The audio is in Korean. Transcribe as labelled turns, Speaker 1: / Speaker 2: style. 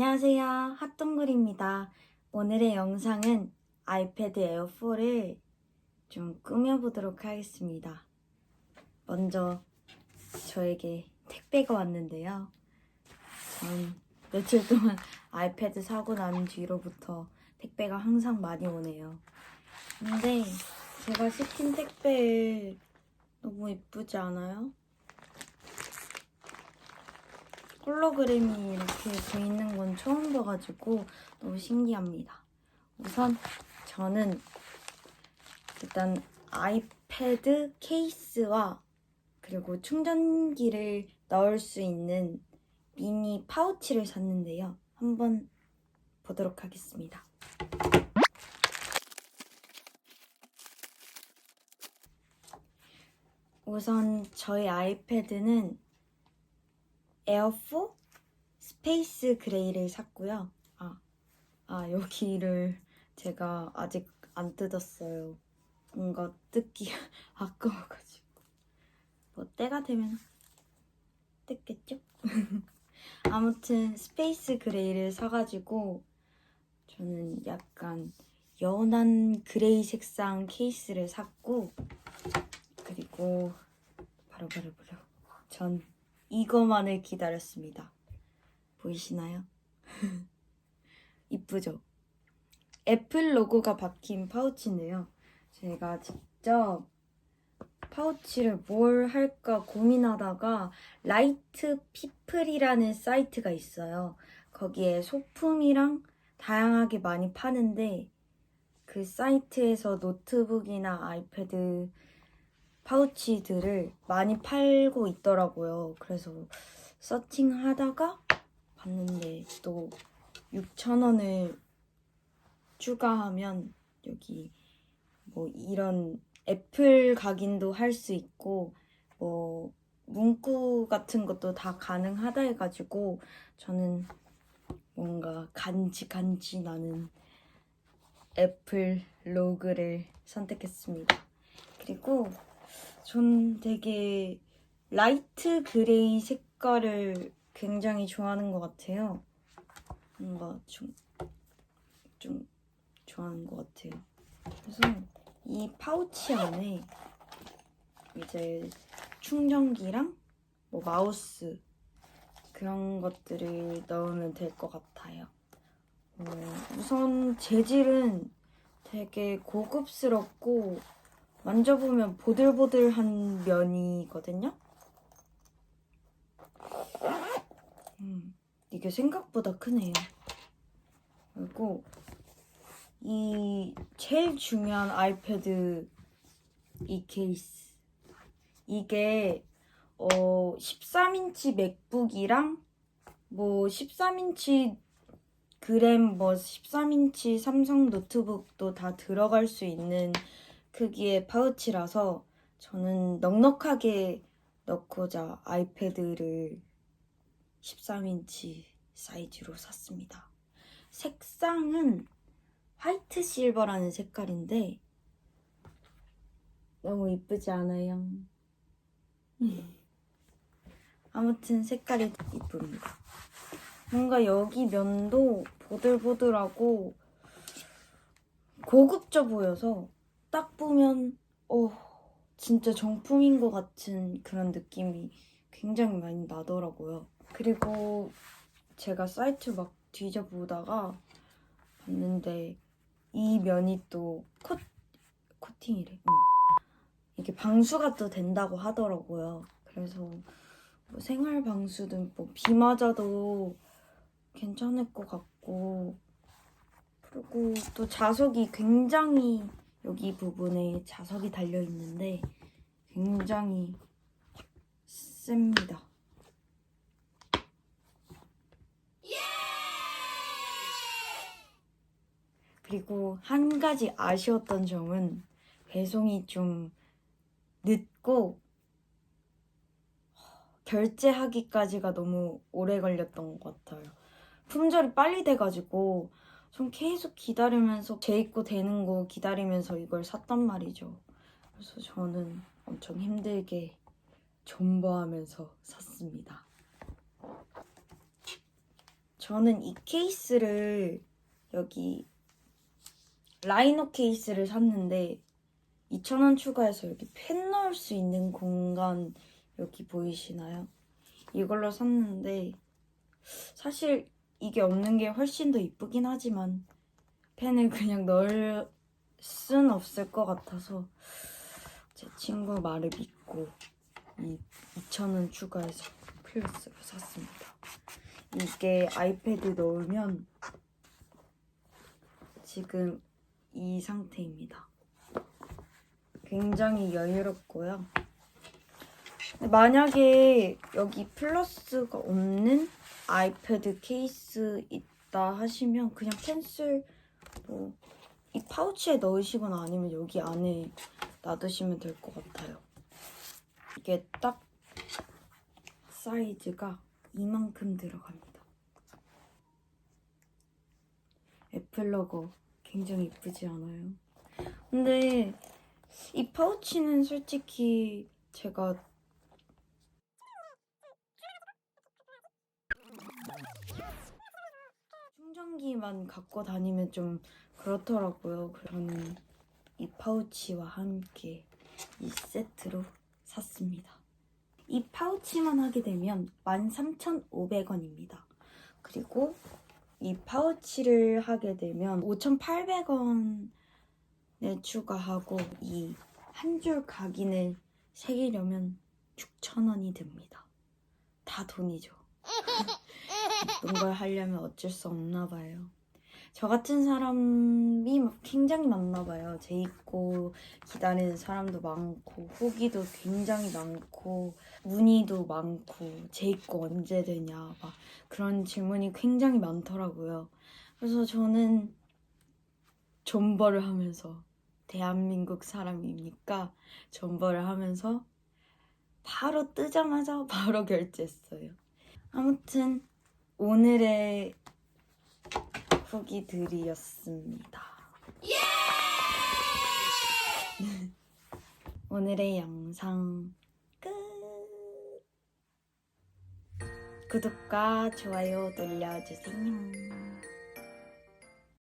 Speaker 1: 안녕하세요. 핫동글입니다. 오늘의 영상은 아이패드 에어4를 좀 꾸며보도록 하겠습니다. 먼저 저에게 택배가 왔는데요. 전 며칠 동안 아이패드 사고 난 뒤로부터 택배가 항상 많이 오네요. 근데 제가 시킨 택배 너무 이쁘지 않아요? 홀로그램이 이렇게 돼 있는 건 처음 봐가지고 너무 신기합니다. 우선 저는 일단 아이패드 케이스와 그리고 충전기를 넣을 수 있는 미니 파우치를 샀는데요. 한번 보도록 하겠습니다. 우선 저희 아이패드는 에어4 스페이스 그레이를 샀고요. 아, 아 여기를 제가 아직 안 뜯었어요. 뭔가 뜯기 아까워가지고. 뭐 때가 되면 뜯겠죠? 아무튼 스페이스 그레이를 사가지고 저는 약간 연한 그레이 색상 케이스를 샀고 그리고 바로 바로 바로 전 이거만을 기다렸습니다. 보이시나요? 이쁘죠? 애플 로고가 박힌 파우치인데요. 제가 직접 파우치를 뭘 할까 고민하다가 라이트 피플이라는 사이트가 있어요. 거기에 소품이랑 다양하게 많이 파는데 그 사이트에서 노트북이나 아이패드 파우치들을 많이 팔고 있더라고요. 그래서 서칭하다가 봤는데 또 6,000원을 추가하면 여기 뭐 이런 애플 각인도 할 수 있고 뭐 문구 같은 것도 다 가능하다 해가지고 저는 뭔가 간지 간지 나는 애플 로그를 선택했습니다. 그리고 전 되게 라이트 그레이 색깔을 굉장히 좋아하는 것 같아요. 뭔가 좀, 좀 좋아하는 것 같아요. 그래서 이 파우치 안에 이제 충전기랑 뭐 마우스 그런 것들을 넣으면 될 것 같아요. 어, 우선 재질은 되게 고급스럽고 만져보면 보들보들한 면이거든요. 음, 이게 생각보다 크네요. 그리고 이 제일 중요한 아이패드 이 케이스 이게 어 13인치 맥북이랑 뭐 13인치 그램 뭐 13인치 삼성 노트북도 다 들어갈 수 있는 크기의 파우치라서 저는 넉넉하게 넣고자 아이패드를 13인치 사이즈로 샀습니다. 색상은 화이트 실버라는 색깔인데 너무 이쁘지 않아요? 아무튼 색깔이 이쁩니다. 뭔가 여기 면도 보들보들하고 고급져 보여서 딱 보면 어 진짜 정품인 것 같은 그런 느낌이 굉장히 많이 나더라고요. 그리고 제가 사이트 막 뒤져보다가 봤는데 이 면이 또 코, 코팅이래. 응. 이게 방수가 또 된다고 하더라고요. 그래서 뭐 생활 방수든 뭐 비 맞아도 괜찮을 것 같고 그리고 또 자석이 굉장히 여기 부분에 자석이 달려 있는데 굉장히 셉니다. 그리고 한 가지 아쉬웠던 점은 배송이 좀 늦고 결제하기까지가 너무 오래 걸렸던 것 같아요. 품절이 빨리 돼가지고 좀 계속 기다리면서 재입고 되는 거 기다리면서 이걸 샀단 말이죠. 그래서 저는 엄청 힘들게 존버하면서 샀습니다. 저는 이 케이스를 여기 라이너 케이스를 샀는데 2,000원 추가해서 여기 펜 넣을 수 있는 공간 여기 보이시나요? 이걸로 샀는데 사실 이게 없는 게 훨씬 더 이쁘긴 하지만 펜을 그냥 넣을 순 없을 것 같아서 제 친구 말을 믿고 이 2,000원 추가해서 플러스로 샀습니다. 이게 아이패드 넣으면 지금 이 상태입니다. 굉장히 여유롭고요. 만약에 여기 플러스가 없는 아이패드 케이스 있다 하시면 그냥 펜슬 뭐 이 파우치에 넣으시거나 아니면 여기 안에 놔두시면 될 것 같아요. 이게 딱 사이즈가 이만큼 들어갑니다. 애플 로고 굉장히 이쁘지 않아요? 근데 이 파우치는 솔직히 제가 충전기만 갖고 다니면 좀 그렇더라고요. 저는 이 파우치와 함께 이 세트로 샀습니다. 이 파우치만 하게 되면 13,500원입니다. 그리고 이 파우치를 하게 되면 5,800원에 추가하고 이 한 줄 각인을 새기려면 6,000원이 듭니다. 다 돈이죠. 걸 하려면 어쩔 수 없나 봐요. 저 같은 사람이 굉장히 많나 봐요. 제 입고 기다리는 사람도 많고 후기도 굉장히 많고 문의도 많고 제 입고 언제 되냐 막 그런 질문이 굉장히 많더라고요. 그래서 저는 존버를 하면서 대한민국 사람이니까 존버를 하면서 바로 뜨자마자 바로 결제했어요. 아무튼 오늘의 후기들이었습니다. 오늘의 영상 끝. 구독과 좋아요 눌러주세요.